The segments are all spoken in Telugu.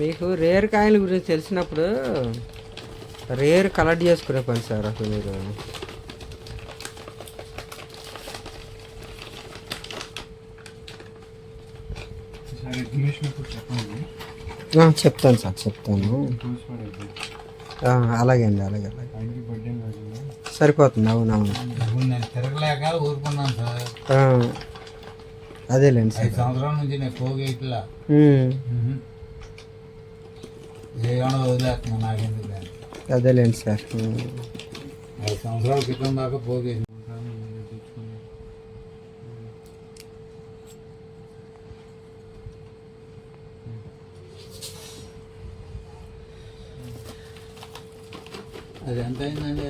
మీకు రేర్ కాయల గురించి తెలిసినప్పుడు రేర్ కలెక్ట్ చేసుకునే పని సార్ అసలు మీరు. చెప్తాను సార్ చెప్తాను. అలాగే అండి అలాగే అలాగే. సరిపోతుంది అవునవును తిరగలేక ఊరుకున్నాను సార్. అదేలేండి సార్. ఐదు సంవత్సరాల నుంచి నేను అదేలేండి సార్. సంవత్సరాల క్రితం దాకా పోగేసి అది ఎంత అయిందండి?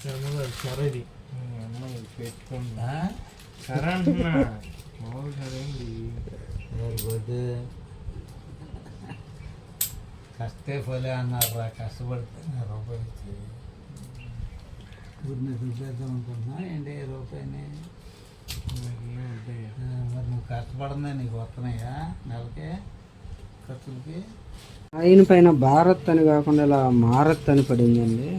సరే ఇది అమ్మాయి పెట్టుకోండి ఆ? సరే అంటున్నా మామూలు సరే అండి వెరీ గుడ్ కష్టే పోలే అన్నారు రా కష్టపడితే నా రూపాయి ఇచ్చి ఊరిని చూసేద్దాం అనుకుంటున్నా. ఏంటి రూపాయిని మరి నువ్వు కష్టపడిందా నీకు వస్తున్నాయా నెలకి ఖర్చులకి? ఆయన పైన భారత్ అని కాకుండా ఇలా మారత్ అని పడిందండి.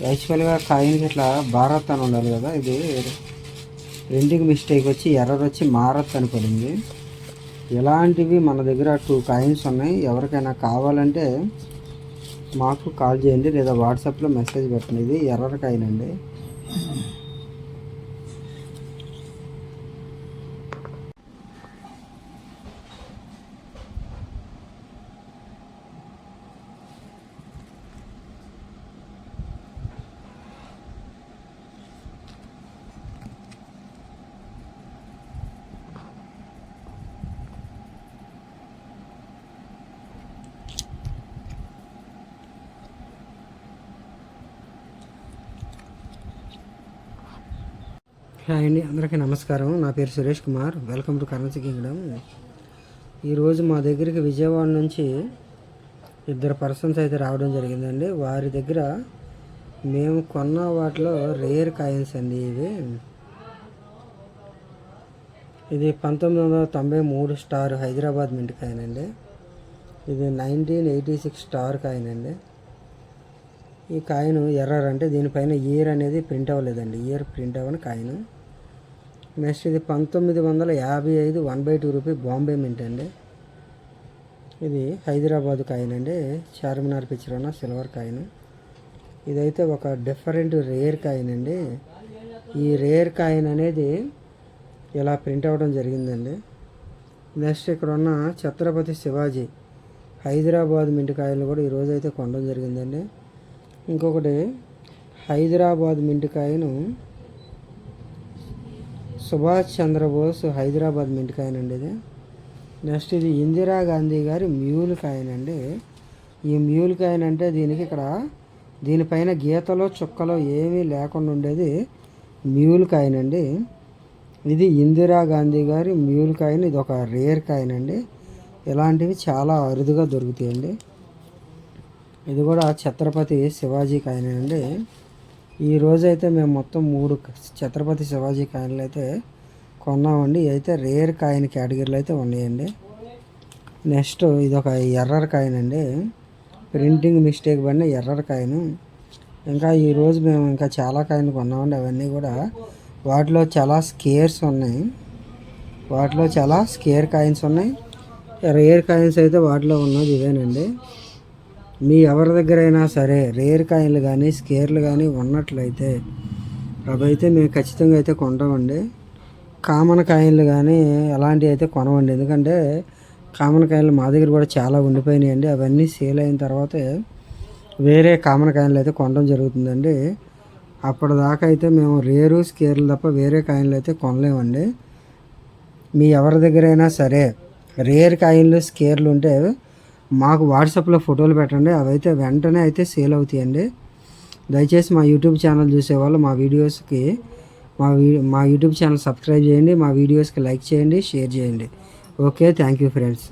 యాక్చువల్గా కాయిన్కి ఇట్లా భారత్ అని ఉండాలి కదా ఇది ప్రింటింగ్ మిస్టేక్ వచ్చి ఎర్రర్ వచ్చి మారత్ అని పడింది ఇలాంటివి మన దగ్గర టూ కాయిన్స్ ఉన్నాయి ఎవరికైనా కావాలంటే మాకు కాల్ చేయండి లేదా వాట్సాప్లో మెసేజ్ పెట్టండి ఇది ఎర్రర్ కాయిన్ అండి హాయ్ అండి అందరికీ నమస్కారం. నా పేరు Suresh Kumar. Welcome to currency kingdom. ఈరోజు మా దగ్గరికి విజయవాడ నుంచి ఇద్దరు పర్సన్స్ అయితే రావడం జరిగిందండి. వారి దగ్గర మేము కొన్న వాటిలో రేర్ కాయిన్స్ అండి ఇవి. ఇది పంతొమ్మిది వందల తొంభై మూడు స్టార్ హైదరాబాద్ మింట్ కాయిన్ అండి. ఇది nineteen eighty six star coin అండి. ఈ కాయిన్ ఎర్రర్ అంటే దీనిపైన ఇయర్ అనేది ప్రింట్ అవ్వలేదండి. ఇయర్ ప్రింట్ అవ్వని కాయిన్. నెక్స్ట్ ఇది పంతొమ్మిది వందల యాభై ఐదు one by two rupee Bombay mint అండి. ఇది హైదరాబాద్ కాయిన్ అండి. చార్మినార్ పిక్చర్ ఉన్న సిల్వర్ కాయిన్. ఇదైతే ఒక డిఫరెంట్ రేర్ కాయిన్ అండి. ఈ రేర్ కాయిన్ అనేది ఇలా ప్రింట్ అవ్వడం జరిగిందండి. నెక్స్ట్ ఇక్కడ ఉన్న ఛత్రపతి శివాజీ హైదరాబాద్ మింట్ కాయలు కూడా ఈరోజు అయితే కొనడం జరిగిందండి. ఇంకొకటి హైదరాబాద్ మింటికాయను సుభాష్ చంద్రబోస్ హైదరాబాద్ మింటికాయన్ అండి ఇది. నెక్స్ట్ ఇది ఇందిరాగాంధీ గారి మ్యూల్ కాయన్ అండి ఈ మ్యూల్ కాయన్ అంటే దీనికి ఇక్కడ దీనిపైన గీతలో చుక్కలో ఏమీ లేకుండా ఉండేది మ్యూల్ కాయన్ అండి ఇది ఇందిరాగాంధీ గారి మ్యూల్ కాయన్ ఇది ఒక రేర్ కాయన్ అండి ఇలాంటివి చాలా అరుదుగా దొరుకుతాయండి. ఇది కూడా ఛత్రపతి శివాజీ కాయనే అండి. ఈ రోజైతే మేము మొత్తం మూడు ఛత్రపతి శివాజీ కాయన్లు అయితే కొన్నామండి. అయితే రేర్ కాయిన్ కేటగిరీలు అయితే ఉన్నాయండి. నెక్స్ట్ ఇది ఒక ఎర్రర్ కాయిన్ అండి. ప్రింటింగ్ మిస్టేక్ పడిన ఎర్రర్ కాయిన్. ఇంకా ఈరోజు మేము ఇంకా చాలా కాయిన్ కొన్నామండి. అవన్నీ కూడా వాటిలో చాలా స్కేర్స్ ఉన్నాయి. వాటిలో చాలా స్కేర్ కాయిన్స్ ఉన్నాయి. రేర్ కాయిన్స్ అయితే వాటిలో ఉన్నది ఇవేనండి. మీ ఎవరి దగ్గరైనా సరే రేర్ కాయిన్లు కానీ స్కేర్లు కానీ ఉన్నట్లయితే అవి అయితే మేము ఖచ్చితంగా అయితే కొంటామండి. కామన్ కాయిన్లు కానీ అలాంటివి అయితే కొనవండి ఎందుకంటే కామన్ కాయిన్లు మా దగ్గర కూడా చాలా ఉండిపోయినాయండి. అవన్నీ సేల్ అయిన తర్వాత వేరే కామన్ కాయిన్లు అయితే కొనడం జరుగుతుందండి. అప్పటిదాకా అయితే మేము రేరు స్కేర్లు తప్ప వేరే కాయిన్లు అయితే కొనలేమండి. మీ ఎవరి దగ్గరైనా సరే రేర్ కాయిన్లు స్కేర్లు ఉంటే మాకు వాట్సాప్లో ఫోటోలు పెట్టండి. అవైతే వెంటనే అయితే సేల్ అవుతాయండి. దయచేసి మా యూట్యూబ్ ఛానల్ చూసేవాళ్ళు మా వీడియోస్కి మా మా యూట్యూబ్ ఛానల్ సబ్స్క్రైబ్ చేయండి. మా వీడియోస్కి లైక్ చేయండి షేర్ చేయండి. Okay thank you friends.